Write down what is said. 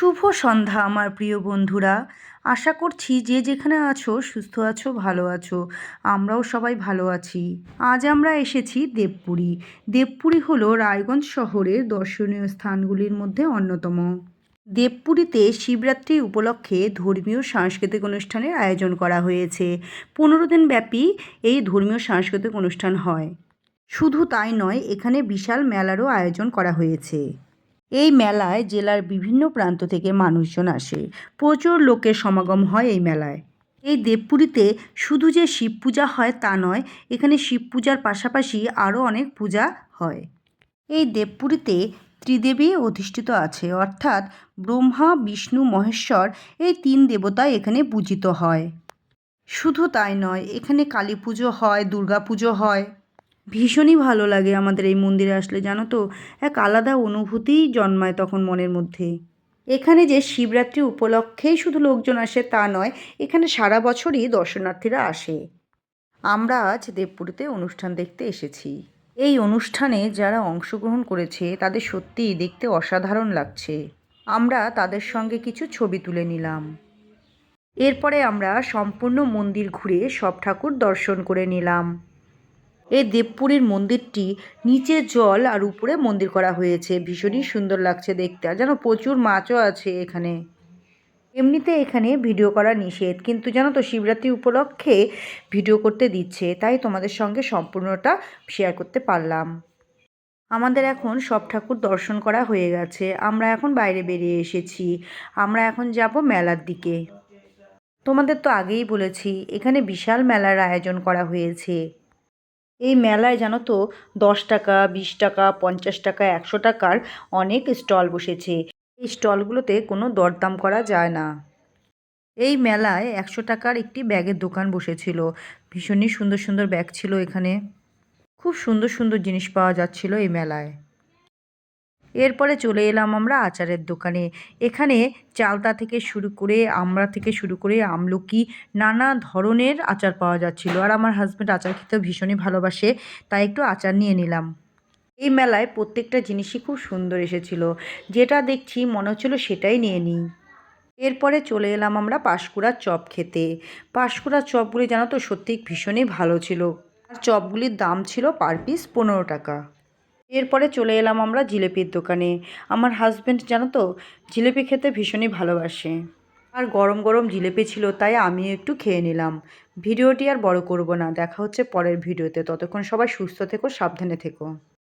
শুভ সন্ধ্যা, আমার প্রিয় বন্ধুরা। আশা করছি যে যেখানে আছো, সুস্থ আছো, ভালো আছো, আমরাও সবাই ভালো আছি। আজ আমরা এসেছি দেবপুরী। দেবপুরী হলো রায়গঞ্জ শহরের দর্শনীয় স্থানগুলির মধ্যে অন্যতম। দেবপুরীতে শিবরাত্রি উপলক্ষে ধর্মীয় সাংস্কৃতিক অনুষ্ঠানের আয়োজন করা হয়েছে। পনেরো দিন ব্যাপী এই ধর্মীয় সাংস্কৃতিক অনুষ্ঠান হয়। শুধু তাই নয়, এখানে বিশাল মেলারও আয়োজন করা হয়েছে। এই মেলায় জেলার বিভিন্ন প্রান্ত থেকে মানুষজন আসে। প্রচুর লোকের সমাগম হয় এই মেলায়। এই দেবপুরীতে শুধু যে শিব পূজা হয় তা নয়, এখানে শিব পূজার পাশাপাশি আরও অনেক পূজা হয়। এই দেবপুরীতে ত্রিদেবী অধিষ্ঠিত আছে, অর্থাৎ ব্রহ্মা, বিষ্ণু, মহেশ্বর এই তিন দেবতা এখানে পূজিত হয়। শুধু তাই নয়, এখানে কালী পুজো হয়, দুর্গা পুজো হয়। ভীষণই ভালো লাগে আমাদের এই মন্দিরে আসলে, জানো তো? এক আলাদা অনুভূতিই জন্মায় তখন মনের মধ্যে। এখানে যে শিবরাত্রি উপলক্ষেই শুধু লোকজন আসে তা নয়, এখানে সারা বছরই দর্শনার্থীরা আসে। আমরা আজ দেবপুরীতে অনুষ্ঠান দেখতে এসেছি। এই অনুষ্ঠানে যারা অংশগ্রহণ করেছে, তাদের সত্যিই দেখতে অসাধারণ লাগছে। আমরা তাদের সঙ্গে কিছু ছবি তুলে নিলাম। এরপরে আমরা সম্পূর্ণ মন্দির ঘুরে সব ঠাকুর দর্শন করে নিলাম। এই দেবপুরীর মন্দিরটি নিচে জল আর উপরে মন্দির করা হয়েছে। ভীষণই সুন্দর লাগছে দেখতে। আর যেন প্রচুর মাছও আছে এখানে। এমনিতে এখানে ভিডিও করা নিষেধ, কিন্তু জানো তো শিবরাত্রি উপলক্ষে ভিডিও করতে দিচ্ছে, তাই তোমাদের সঙ্গে সম্পূর্ণটা শেয়ার করতে পারলাম। আমাদের এখন সব ঠাকুর দর্শন করা হয়ে গেছে। আমরা এখন বাইরে বেরিয়ে এসেছি। আমরা এখন যাব মেলার দিকে। তোমাদের তো আগেই বলেছি, এখানে বিশাল মেলার আয়োজন করা হয়েছে। এই মেলায় জানো তো, দশ টাকা, বিশ টাকা, পঞ্চাশ টাকা, একশো টাকার অনেক স্টল বসেছে। এই স্টলগুলোতে কোনো দরদাম করা যায় না। এই মেলায় একশো টাকার একটি ব্যাগের দোকান বসেছিল। ভীষণই সুন্দর সুন্দর ব্যাগ ছিল এখানে। খুব সুন্দর সুন্দর জিনিস পাওয়া যাচ্ছিল এই মেলায়। এরপরে চলে এলাম আমরা আচারের দোকানে। এখানে চালতা থেকে শুরু করে আমড়া থেকে শুরু করে আমলকি নানা ধরনের আচার পাওয়া যাচ্ছিল। আর আমার হাজব্যান্ড আচার খেতে ভীষণই ভালোবাসে, তাই একটু আচার নিয়ে নিলাম। এই মেলায় প্রত্যেকটা জিনিসই খুব সুন্দর এসেছিল। যেটা দেখছি মনে হচ্ছিল সেটাই নিয়ে নিই। এরপরে চলে এলাম আমরা পাঁশকুড়ার চপ খেতে। পাঁশকুড়ার চপগুলি জানো তো সত্যি ভীষণই ভালো ছিল। আর চপগুলির দাম ছিল পার পিস পনেরো টাকা। এরপরে চলে এলাম আমরা জিলেপির দোকানে। আমার হাজব্যান্ড জানো তো, জিলেপি খেতে ভীষণই ভালোবাসে। আর গরম গরম জিলেপি ছিল, তাই আমি একটু খেয়ে নিলাম। ভিডিওটি আর বড় করব না, দেখা হচ্ছে পরের ভিডিওতে। ততক্ষণ সবাই সুস্থ থেকো, সাবধানে থেকো।